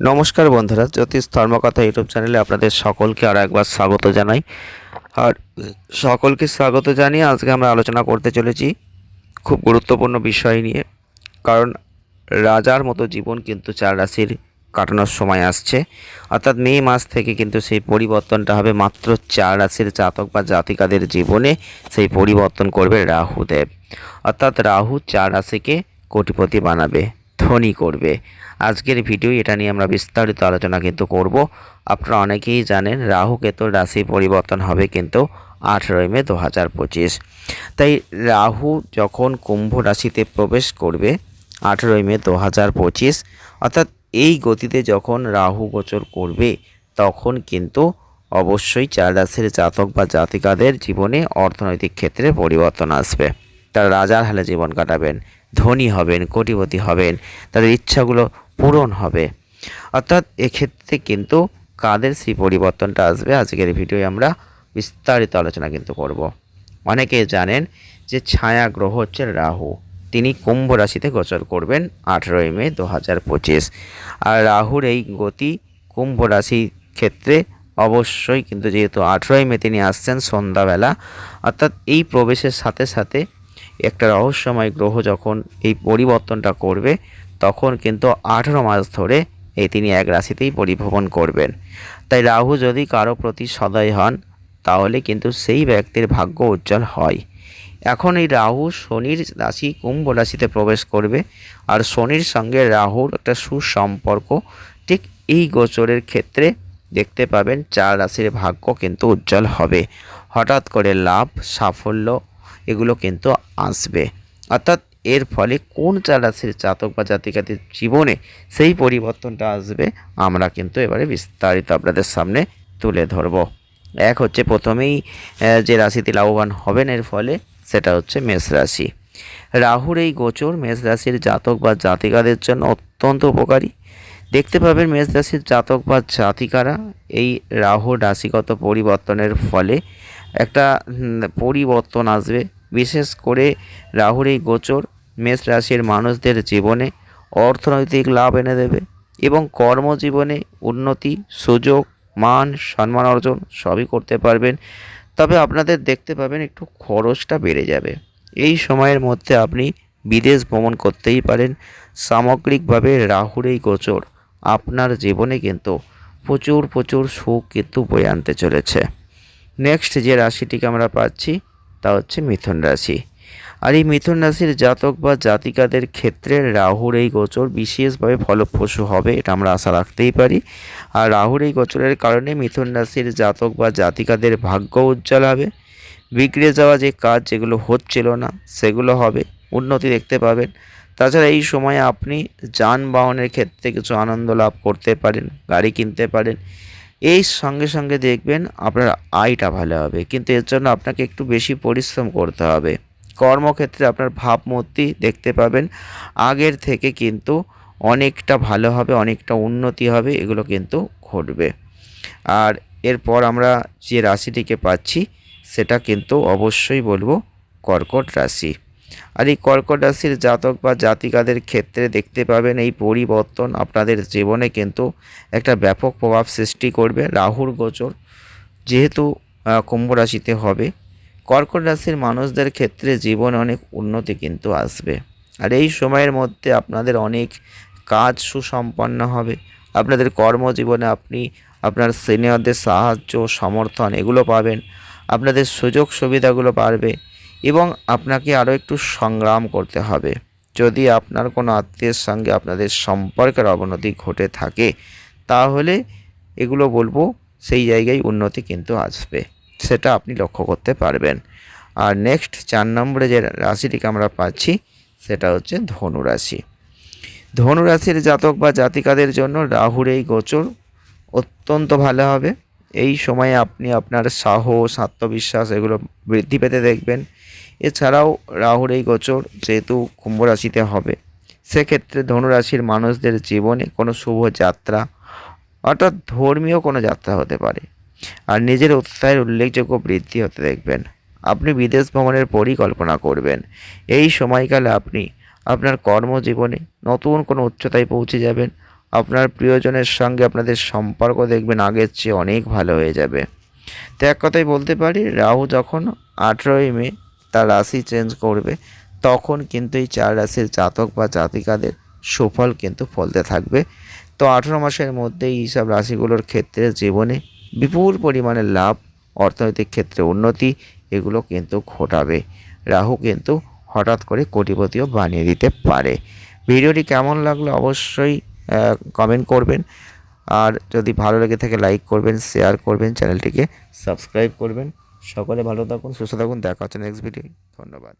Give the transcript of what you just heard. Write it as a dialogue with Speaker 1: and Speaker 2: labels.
Speaker 1: নমস্কার বন্ধুরা, জ্যোতিষ ধর্মকথা ইউটিউব চ্যানেলে আপনাদের সকলকে আর একবার স্বাগত জানাই। আর সকলকে স্বাগত জানিয়ে আজকে আমরা আলোচনা করতে চলেছি খুব গুরুত্বপূর্ণ বিষয় নিয়ে, কারণ রাজার মতো জীবন কিন্তু চার রাশির কাটানোর সময় আসছে। অর্থাৎ মে মাস থেকে কিন্তু সেই পরিবর্তনটা হবে মাত্র চার রাশির জাতক বা জাতিকাদের জীবনে সেই পরিবর্তন করবে রাহুদেব। অর্থাৎ রাহু চার রাশিকে কোটিপতি বানাবে। ধনী করবে। আজকের ভিডিও এটা নিয়ে আমরা বিস্তারিত আলোচনা কিন্তু করব। আপনারা অনেকেই জানেন রাহু কেতুর রাশি পরিবর্তন হবে কিন্তু আঠেরোই মে দু হাজার পঁচিশ। তাই রাহু যখন কুম্ভ রাশিতে প্রবেশ করবে আঠেরোই মে দু হাজার পঁচিশ, অর্থাৎ এই গতিতে যখন রাহু গোচর করবে, তখন কিন্তু অবশ্যই চার রাশির জাতক বা জাতিকাদের জীবনে অর্থনৈতিক ক্ষেত্রে পরিবর্তন আসবে। তারা রাজার হালে জীবন কাটাবেন, ধনী হবেন, কোটিপতি হবেন, তাদের ইচ্ছাগুলো পূরণ হবে। অর্থাৎ এক্ষেত্রে কিন্তু কাদের সেই পরিবর্তনটা আসবে, আজকের ভিডিওয়ে আমরা বিস্তারিত আলোচনা কিন্তু করব। অনেকে জানেন যে ছায়া গ্রহ হচ্ছে রাহু। তিনি কুম্ভ রাশিতে গোচর করবেন আঠেরোই মে দু হাজার পঁচিশ। আর রাহুর এই গতি কুম্ভ রাশি ক্ষেত্রে অবশ্যই কিন্তু যেহেতু আঠেরোই মে তিনি আসছেন সন্ধ্যাবেলা, অর্থাৎ এই প্রবেশের সাথে সাথে একটা রহস্যময় গ্রহ যখন এই পরিবর্তনটা করবে, তখন কিন্তু আঠেরো মাস ধরে এই তিনি এক রাশিতেই পরিভ্রমণ করবেন। তাই রাহু যদি কারও প্রতি সদয় হন, তাহলে কিন্তু সেই ব্যক্তির ভাগ্য উজ্জ্বল হয়। এখন এই রাহু শনির রাশি, কুম্ভ রাশিতে প্রবেশ করবে, আর শনির সঙ্গে রাহুর একটা সুসম্পর্ক ঠিক এই গোচরের ক্ষেত্রে দেখতে পাবেন, চার রাশির ভাগ্য কিন্তু উজ্জ্বল হবে। হঠাৎ করে লাভ, সাফল্য এগুলো কিন্তু আসবে। অর্থাৎ এর ফলে কোন চার রাশির জাতক বা জাতিকাদের জীবনে সেই পরিবর্তনটা আসবে, আমরা কিন্তু এবারে বিস্তারিত আপনাদের সামনে তুলে ধরব। এক হচ্ছে প্রথমেই যে রাশিতে লাভবান হবেন এর ফলে, সেটা হচ্ছে মেষ রাশি। রাহুর এই গোচর মেষ রাশির জাতক বা জাতিকাদের জন্য অত্যন্ত উপকারী। দেখতে পাবেন মেষ রাশির জাতক বা জাতিকারা এই রাহুর রাশিগত পরিবর্তনের ফলে একটা পরিবর্তন আসবে। বিশেষ করে রাহুর এই গোচর মেষ রাশির মানুষদের জীবনে অর্থনৈতিক লাভ এনে দেবে এবং কর্মজীবনে উন্নতি, সুযোগ, মান, সম্মান অর্জন সবই করতে পারবেন। তবে আপনাদের দেখতে পাবেন একটু খরচটা বেড়ে যাবে। এই সময়ের মধ্যে আপনি বিদেশ ভ্রমণ করতেই পারেন। সামগ্রিকভাবে রাহুর এই গোচর আপনার জীবনে কিন্তু প্রচুর প্রচুর সুখ কিন্তু বয়ে আনতে চলেছে। নেক্সট যে রাশিটিকে আমরা পাচ্ছি তা হচ্ছে মিথুন রাশি। আর এই মিথুন রাশির জাতক বা জাতিকাদের ক্ষেত্রে রাহুর এই গোচর বিশেষভাবে ফলপ্রসূ হবে, এটা আমরা আশা রাখতেই পারি। আর রাহুর এই গোচরের কারণে মিথুন রাশির জাতক বা জাতিকাদের ভাগ্য উজ্জ্বল হবে। বিগড়ে যাওয়া যে কাজ যেগুলো হচ্ছিল না, সেগুলো হবে, উন্নতি দেখতে পাবেন। তাছাড়া এই সময়ে আপনি যানবাহনের ক্ষেত্রে কিছু আনন্দ লাভ করতে পারেন, গাড়ি কিনতে পারেন এই সঙ্গে সঙ্গে দেখবেন আপনার আয়টা ভালো হবে। কিন্তু এর জন্য আপনাকে একটু বেশি পরিশ্রম করতে হবে। কর্মক্ষেত্রে আপনার ভাবমূর্তি দেখতে পাবেন। আগের থেকে কিন্তু অনেকটা ভালো হবে, অনেকটা উন্নতি হবে, এগুলো কিন্তু ঘটবে। আর এরপর আমরা যে রাশিটিকে পাচ্ছি, সেটা কিন্তু অবশ্যই বলব কর্কট রাশি। আর এই কর্কট রাশির জাতক বা জাতিকাদের ক্ষেত্রে দেখতে পাবেন এই পরিবর্তন আপনাদের জীবনে কিন্তু একটা ব্যাপক প্রভাব সৃষ্টি করবে। রাহুর গোচর যেহেতু কুম্ভ রাশিতে হবে। কর্কট রাশির মানুষদের ক্ষেত্রে জীবনে অনেক উন্নতি কিন্তু আসবে। আর এই সময়ের মধ্যে আপনাদের অনেক কাজ সুসম্পন্ন হবে। আপনাদের কর্মজীবনে আপনি আপনার সিনিয়রদের সাহায্য, সমর্থন এগুলো পাবেন। আপনাদের সুযোগ সুবিধাগুলো বাড়বে। এবং আপনাকে আরও একটু সংগ্রাম করতে হবে। যদি আপনার কোনো আত্মীয়ের সঙ্গে আপনাদের সম্পর্কের অবনতি ঘটে থাকে, তাহলে এগুলো বলব, সেই জায়গায় উন্নতি কিন্তু আসবে। সেটা আপনি লক্ষ্য করতে পারবেন। আর নেক্সট চার নম্বরে যে রাশিটিকে আমরা পাচ্ছি, সেটা হচ্ছে ধনুরাশি। ধনুরাশির জাতক বা জাতিকাদের জন্য রাহুর এই গোচর অত্যন্ত ভালো হবে। এই সময়ে আপনি আপনার সাহস, আত্মবিশ্বাস এগুলো বৃদ্ধি পেতে দেখবেন। এছাড়াও রাহুর এই গোচর যেহেতু কুম্ভ রাশিতে হবে, সেক্ষেত্রে ধনুরাশির মানুষদের জীবনে কোনো শুভ যাত্রা অর্থাৎ ধর্মীয় কোনো যাত্রা হতে পারে। আর নিজের উৎসাহের উল্লেখযোগ্য বৃদ্ধি হতে দেখবেন। আপনি বিদেশ ভ্রমণের পরিকল্পনা করবেন। এই সময়কালে আপনি আপনার কর্মজীবনে নতুন কোনো উচ্চতায় পৌঁছে যাবেন। প্রিয়জনের সঙ্গে আপনাদের সম্পর্ক দেখবেন, আগের চেয়ে অনেক ভালো হয়ে যাবে। তো এক কথাই বলতে পারি, রাহু যখন আঠেরোই মে তার রাশি চেঞ্জ করবে, তখন কিন্তু এই চার রাশির জাতক বা জাতিকাদের সুফল কিন্তু ফলতে থাকবে। তো আঠেরো মাসের মধ্যেই এইসব রাশিগুলোর ক্ষেত্রে জীবনে বিপুল পরিমাণে লাভ, অর্থনৈতিক ক্ষেত্রে উন্নতি, এগুলো কিন্তু ঘটাবে। রাহু কিন্তু হঠাৎ করে কোটিপতিও বানিয়ে দিতে পারে। ভিডিওটি কেমন লাগল অবশ্যই কমেন্ট করবেন। আর যদি ভালো লেগে থাকে লাইক করবেন শেয়ার করবেন চ্যানেলটিকে সাবস্ক্রাইব করবেন। সকলে ভালো থাকুন, সুস্থ থাকুন, দেখা হচ্ছে নেক্সট ভিডিও ধন্যবাদ।